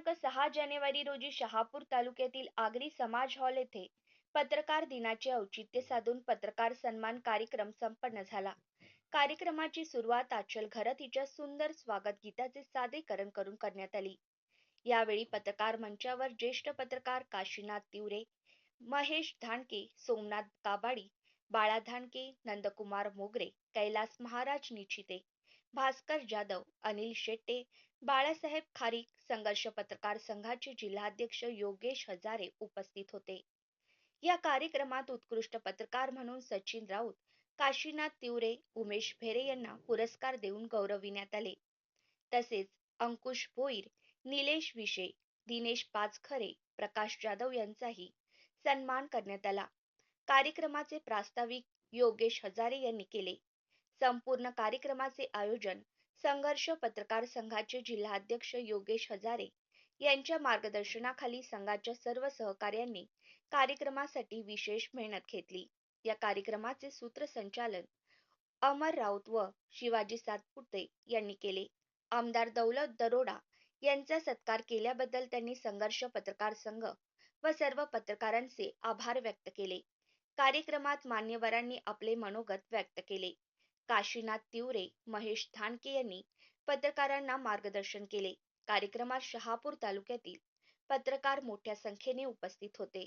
दिनांक सहा जानेवारी रोजी शहापूर तालुक्यातील आगरी समाज हॉल येथे पत्रकार दिनाचे औचित्य साधून पत्रकार सन्मान कार्यक्रम संपन्न झाला. कार्यक्रमाची सुरुवात आचल घरत हिच्या सुंदर स्वागत गीताचे सादरीकरण करून करण्यात आली. यावेळी पत्रकार मंचावर ज्येष्ठ पत्रकार काशीनाथ तिवरे महेश धानके सोमनाथ काबाडी बाळा धानके नंदकुमार मोगरे कैलास महाराज निचिते भास्कर जाधव अनिल शेट्टे बाळासाहेब खारीक संघर्ष पत्रकार संघाचे जिल्हाध्यक्ष योगेश हजारे उपस्थित होते. या कार्यक्रमात उत्कृष्ट पत्रकार म्हणून सचिन राऊत काशीनाथ तिवरे उमेश भेरे यांना पुरस्कार देऊन गौरविण्यात आले. तसेच अंकुश भोईर निलेश विशे दिनेश पाचखरे प्रकाश जाधव यांचाही सन्मान करण्यात आला. कार्यक्रमाचे प्रास्ताविक योगेश हजारे यांनी केले. संपूर्ण कार्यक्रमाचे आयोजन संघर्ष पत्रकार संघाचे जिल्हाध्यक्ष योगेश हजारे यांच्या मार्गदर्शनाखाली संघाच्या सर्व सहकार्यांनी कार्यक्रमासाठी विशेष मेहनत घेतली. या कार्यक्रमाचे सूत्रसंचालन अमर राऊत व शिवाजी सातपुते यांनी केले. आमदार दौलत दरोडा यांचा सत्कार केल्याबद्दल त्यांनी संघर्ष पत्रकार संघ व सर्व पत्रकारांचे आभार व्यक्त केले. कार्यक्रमात मान्यवरांनी आपले मनोगत व्यक्त केले. काशीनाथ तिवरे महेश धानके यांनी पत्रकारांना मार्गदर्शन केले. कार्यक्रमात शहापूर तालुक्यातील पत्रकार मोठ्या संख्येने उपस्थित होते.